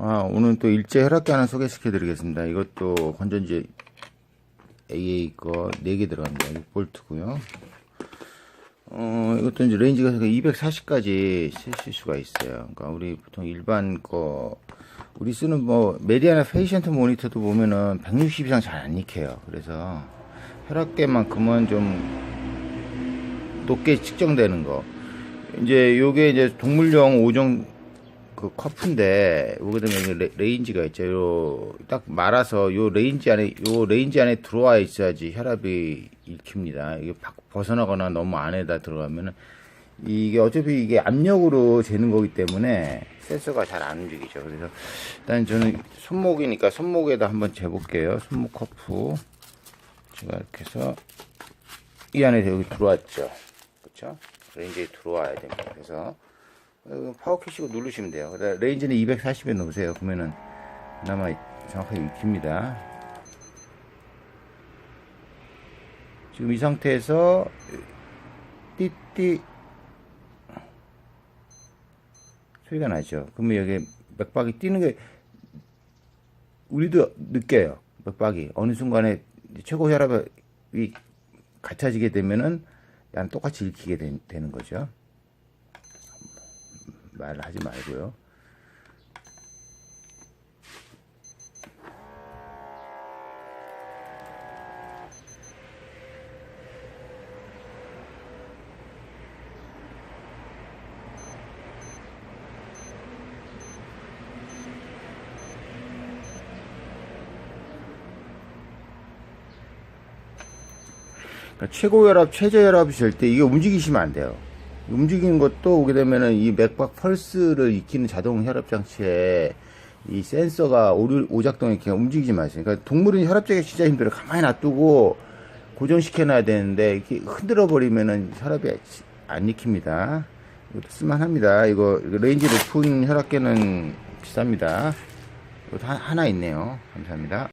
아, 오늘 또 일제 혈압계 하나 소개시켜 드리겠습니다. 이것도 건전지 AA 거 4개 들어갑니다. 6볼트고요 어, 이것도 이제 레인지가 240까지 쓰실 수가 있어요. 그러니까 우리 보통 일반 거, 우리 쓰는 뭐, 메디아나 페이션트 모니터도 보면은 160 이상 잘 안 익혀요. 그래서 혈압계만큼은 좀 높게 측정되는 거. 이제 요게 이제 동물용 5종 그 커프인데 되면 레, 레인지가 있죠. 요 딱 말아서 요 레인지 안에 요 레인지 안에 들어와 있어야지 혈압이 읽힙니다. 이게 밖 벗어나거나 너무 안에다 들어가면은 이게 어차피 이게 압력으로 재는 거기 때문에 센서가 잘 안 움직이죠. 그래서 일단 저는 손목이니까 손목에다 한번 재볼게요. 손목 커프 제가 이렇게 해서 이 안에 여기 들어왔죠. 그렇죠? 레인지에 들어와야 됩니다. 그래서 어, 파워 키시고 누르시면 돼요. 레인지는 240에 놓으세요. 그러면은 그나마 정확하게 익힙니다. 지금 이 상태에서 띠띠 소리가 나죠. 그러면 여기 맥박이 뛰는 게 우리도 느껴요. 맥박이 어느 순간에 최고 혈압이 갖춰지게 되면은 양 똑같이 읽히게 되, 되는 거죠. 말을 하지 말고요. 그러니까 최고 혈압, 최저 혈압이 될때 이게 움직이시면 안 돼요. 움직이는 것도 오게 되면은 이 맥박 펄스를 익히는 자동 혈압 장치에 이 센서가 오류, 오작동이 이렇게 움직이지 마세요. 그러니까 동물은 혈압제가 진짜 힘들어요. 가만히 놔두고 고정시켜놔야 되는데 이렇게 흔들어 버리면은 혈압이 안 익힙니다. 이것도 쓸만합니다. 이거, 레인지 높은 혈압계는 비쌉니다. 이것도 하- 하나 있네요. 감사합니다.